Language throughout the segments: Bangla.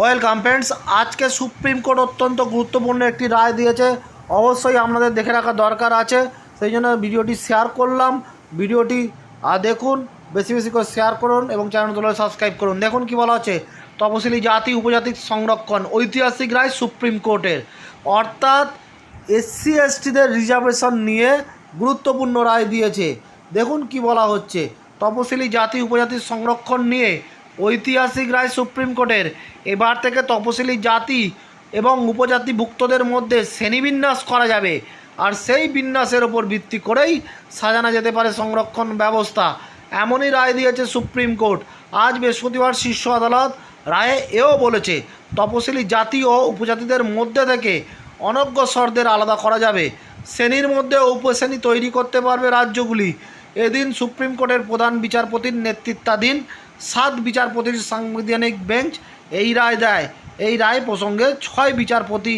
ওয়েলকাম ফ্রেন্ডস আজকে সুপ্রিম কোর্ট অত্যন্ত গুরুত্বপূর্ণ একটি রায় দিয়েছে। অবশ্যই আপনাদের দেখে রাখা দরকার আছে সেই জন্য ভিডিওটি শেয়ার করলাম। ভিডিওটি আহ, দেখুন বেশি বেশি করে শেয়ার করুন এবং চ্যানেল চ্যানেলগুলো সাবস্ক্রাইব করুন। দেখুন কি বলা হচ্ছে তপশিলি জাতি উপজাতি সংরক্ষণ ঐতিহাসিক রায় সুপ্রিম কোর্টের। অর্থাৎ এসসি এসটিদের রিজার্ভেশন নিয়ে গুরুত্বপূর্ণ রায় দিয়েছে। দেখুন কি বলা হচ্ছে তপশিলি জাতি উপজাতির সংরক্ষণ নিয়ে ঐতিহাসিক রায় সুপ্রিম কোর্টের। এবার থেকে তপশিলি জাতি এবং উপজাতিভুক্তদের মধ্যে শ্রেণীবিন্যাস করা যাবে। আর সেই বিন্যাসের ওপর ভিত্তি করেই সাজানো যেতে পারে সংরক্ষণ ব্যবস্থা। এমনই রায় দিয়েছে সুপ্রিম কোর্ট। আজ বৃহস্পতিবার শীর্ষ আদালত রায়ে এও বলেছে, তপশিলি জাতি ও উপজাতিদের মধ্যে থেকে অনগ্রসরদের আলাদা করা যাবে। শ্রেণির মধ্যে উপশ্রেণী তৈরি করতে পারবে রাজ্যগুলি। এদিন সুপ্রিম কোর্টের প্রধান বিচারপতির নেতৃত্বাধীন সাত বিচারপতির সাংবিধানিক বেঞ্চ এই রায় দেয়। এই রায় প্রসঙ্গে ছয় বিচারপতি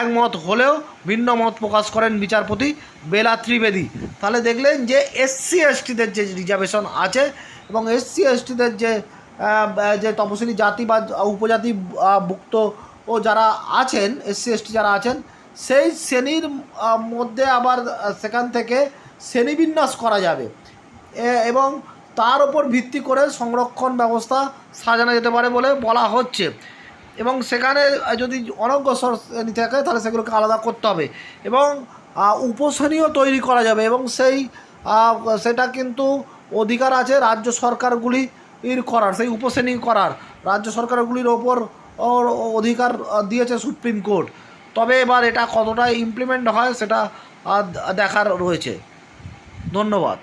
একমত হলেও ভিন্ন মত প্রকাশ করেন বিচারপতি বেলা ত্রিবেদী। তাহলে দেখলেন যে এসসি এসটিদের যে রিজার্ভেশন আছে এবং এসসি এসটিদের যে যে তপশিলি জাতি বা উপজাতি ভুক্ত ও যারা আছেন, এসসি এসটি যারা আছেন, সেই শ্রেণির মধ্যে আবার সেখান থেকে শ্রেণীবিন্যাস করা যাবে। এবং তার উপর ভিত্তি করে সংরক্ষণ ব্যবস্থা সাজানো যেতে পারে বলে বলা হচ্ছে। এবং সেখানে যদি অনগ্রসর থাকে, তাহলে সেগুলোকে আলাদা করতে হবে। এবং উপশ্রেণীও তৈরি করা যাবে এবং সেই সেটা কিন্তু অধিকার আছে রাজ্য সরকারগুলির করার, সেই উপশ্রেণী করার। রাজ্য সরকারগুলির ওপর অধিকার দিয়েছে সুপ্রিম কোর্ট। তবে এবার এটা কতটা ইমপ্লিমেন্ট হয়, সেটা দেখার রয়েছে। ধন্যবাদ।